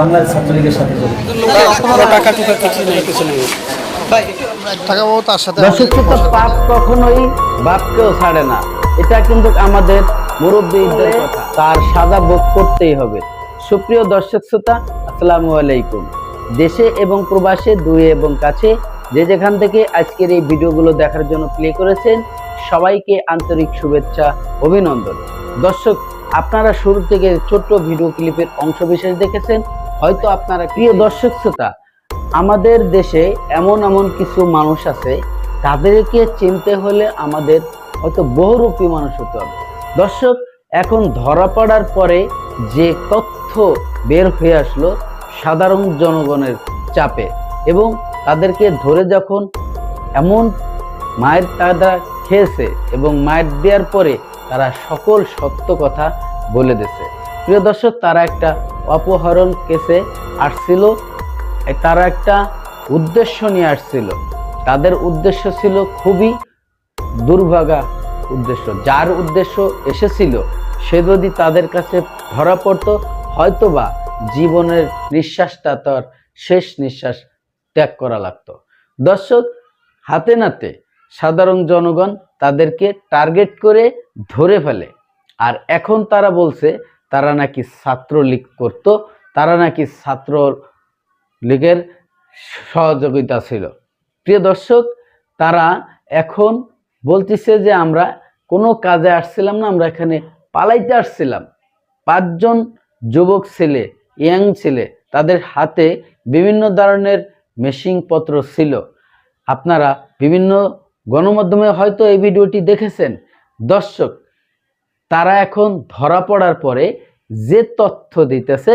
বাংলাদেশ ছাত্রলীগের সাথে টাকা টুকা কিছু নেই কিছু নেই। পাপ কখনোই বাপকেও ছাড়ে না। এটা কিন্তু আমাদের মুরব্বীদের কথা। তার সাজা ভোগ করতেই হবে। সুপ্রিয় দর্শক শ্রোতা আসসালামু আলাইকুম। দেশে এবং প্রবাসে দূরে এবং কাছে যে যেখান থেকে আজকের এই ভিডিওগুলো দেখার জন্য প্লে করেছেন সবাইকে আন্তরিক শুভেচ্ছা অভিনন্দন। দর্শক আপনারা শুরু থেকে ছোট্ট ভিডিও ক্লিপের অংশ বিশেষ দেখেছেন হয়তো আপনারা প্রিয় দর্শক শ্রোতা, আমাদের দেশে এমন এমন কিছু মানুষ আছে, তাদেরকে চিনতে হলে আমাদের হয়তো বহুরূপী মানুষ হতে হবে। দর্শক, এখন ধরা পড়ার পরে যে তথ্য বের হয়ে আসলো সাধারণ জনগণের চাপে এবং তাদেরকে ধরে যখন এমন মায়ের তারা খেয়েছে এবং মায়ের দেওয়ার পরে তারা সকল সত্য কথা বলে দিছে প্রিয় দর্শক, তারা একটা অপহরণ কেসে আসছিল তারা একটা উদ্দেশ্য নিয়ে আসছিল। তাদের উদ্দেশ্য ছিল খুবই দুর্ভাগা উদ্দেশ্য। যার উদ্দেশ্য এসেছিল, সে যদি তাদের কাছে ধরা পড়তো, হয়তোবা জীবনের নিঃশ্বাসটা তার শেষ নিঃশ্বাস ত্যাগ করা লাগতো। দর্শক, হাতে নাতে সাধারণ জনগণ তাদেরকে টার্গেট করে ধরে ফেলে। আর এখন তারা বলছে তারা নাকি ছাত্রলীগ করত, তারা নাকি ছাত্র লীগের সহযোগিতা ছিল। প্রিয় দর্শক, তারা এখন বলতেছে যে আমরা কোনো কাজে আসছিলাম না, আমরা এখানে পালাইতে আসছিলাম। পাঁচজন যুবক ছেলে, ইয়াং ছেলে, তাদের হাতে বিভিন্ন ধরনের মেশিনপত্র ছিল। আপনারা বিভিন্ন গণমাধ্যমে হয়তো এই ভিডিওটি দেখেছেন। দর্শক তারা এখন ধরা পড়ার পরে যে তথ্য দিতেছে,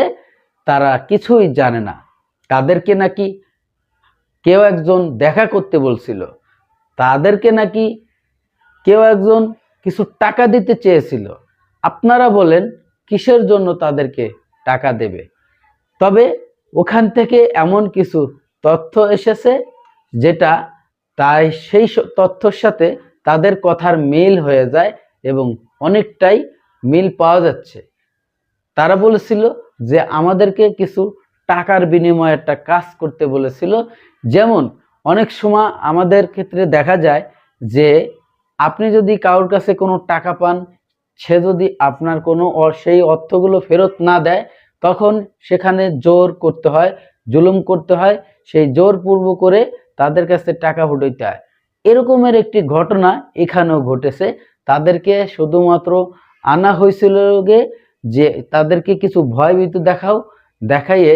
তারা কিছুই জানে না। তাদেরকে নাকি কেউ একজন দেখা করতে বলছিল, তাদেরকে নাকি কেউ একজন কিছু টাকা দিতে চেয়েছিল। আপনারা বলেন, কিসের জন্য তাদেরকে টাকা দেবে? তবে ওখান থেকে এমন কিছু তথ্য এসেছে, যেটা তাই সেই তথ্যর সাথে তাদের কথার মিল হয়ে যায় এবং অনেকটাই মিল পাওয়া যাচ্ছে। তারা বলেছিল যে আমাদেরকে কিছু টাকার বিনিময়ে একটা কাজ করতে বলেছিল। যেমন অনেক সময় আমাদের ক্ষেত্রে দেখা যায় যে আপনি যদি কারোর কাছে কোনো টাকা পান, সে যদি আপনার কোনো সেই অর্থগুলো ফেরত না দেয়, তখন সেখানে জোর করতে হয়, জুলুম করতে হয়, সেই জোর পূর্ব করে তাদের কাছে টাকা উঠাইতে হয়। এরকমের একটি ঘটনা এখানেও ঘটেছে। তাদেরকে শুধুমাত্র আনা হয়েছিল যে তাদেরকে কিছু ভয়ভীত দেখাও, দেখাইয়ে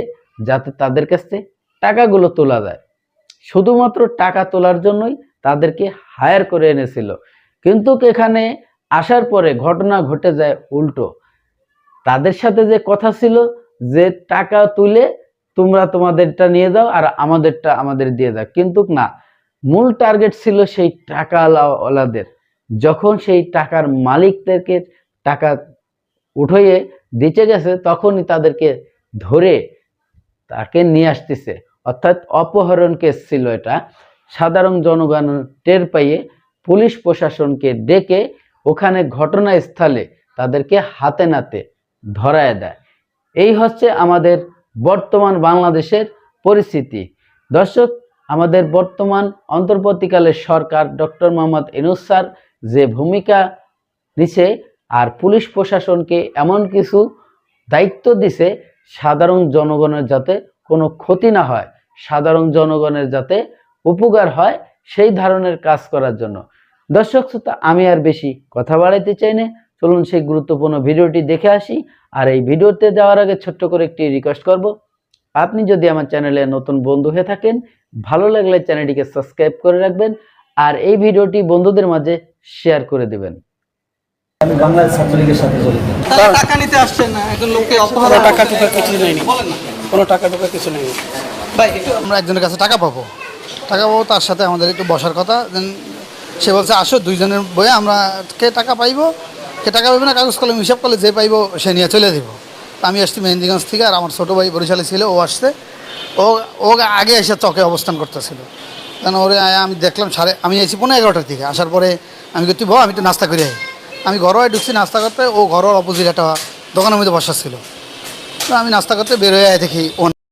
যাতে তাদের কাছে টাকাগুলো তোলা যায়। শুধুমাত্র টাকা তোলার জন্যই তাদেরকে হায়ার করে এনেছিল। কিন্তু এখানে আসার পরে ঘটনা ঘটে যায় উল্টো। তাদের সাথে যে কথা ছিল যে, টাকা তুলে তোমরা তোমাদেরটা নিয়ে যাও আর আমাদেরটা আমাদের দিয়ে দাও কিন্তু না, মূল টার্গেট ছিল সেই টাকাওয়ালাদের। যখন সেই টাকার মালিকদেরকে টাকা উঠিয়ে দিতে গেছে, তখনই তাদেরকে ধরে তাকে নিয়ে আসতেছে। অর্থাৎ অপহরণ কেস ছিল এটা। সাধারণ জনগণ টের পাইয়ে পুলিশ প্রশাসনকে ডেকে ওখানে ঘটনাস্থলে তাদেরকে হাতে নাতে ধরায় দেয়। এই হচ্ছে আমাদের বর্তমান বাংলাদেশের পরিস্থিতি। দর্শক, আমাদের বর্তমান অন্তর্বর্তীকালের সরকার ডক্টর মোহাম্মদ ইনুস স্যার যে ভূমিকা নিছে আর পুলিশ প্রশাসনকে এমন কিছু দায়িত্ব দিছে, সাধারণ জনগণের যাতে কোনো ক্ষতি না হয়, সাধারণ জনগণের যাতে উপকার হয় সেই ধরনের কাজ করার জন্য। দর্শক শ্রোতা, আমি আর বেশি কথা বাড়াইতে চাই না। চলুন সেই গুরুত্বপূর্ণ ভিডিওটি দেখে আসি আর এই ভিডিওতে যাওয়ার আগে ছোট্ট করে একটি রিকোয়েস্ট করব। আপনি যদি আমার চ্যানেলে নতুন বন্ধু হয়ে থাকেন, ভালো লাগলে চ্যানেলটিকে সাবস্ক্রাইব করে রাখবেন আর এই ভিডিওটি বন্ধুদের মাঝে শেয়ার করে দেবেন। আমি বাংলাদেশ ছাত্রলীগের সাথে জড়িত। টাকা নিতে আসছেন না একজন লোককে অপহরণ টাকা টুকা কিছু নেই। কোনো টাকা টুকা কিছু নেই। ভাই আমরা একজনের কাছে টাকা পাবো। টাকা পাবো তার সাথে আমাদের একটু বসার কথা। দেন সে বলছে আসো দুইজনের বয়ে আমরা কে টাকা পাইবো কে টাকা পাইবে না কাগজ কলম হিসাব করলে যে পাইবো সে নিয়ে চলে দিব আমি আসছি মেহেন্দিগঞ্জ থেকে আর আমার ছোটো ভাই বরিশালে ছিল ও আসছে। ও ও আগে এসে চকে অবস্থান করতেছিল। কারণ ওরে আয়া, আমি দেখলাম সাড়ে, আমি এসেছি পনেরো এগারোটার দিকে, আসার পরে আমি তুই বল আমি একটু নাস্তা করে আই। আমি ঘরোয়া ঢুকছি নাস্তা করতে, ও ঘরোয়ার অপোজিট একটা দোকানের মধ্যে বসা ছিল। তো আমি নাস্তা করতে বেরোয় আয় দেখি, ও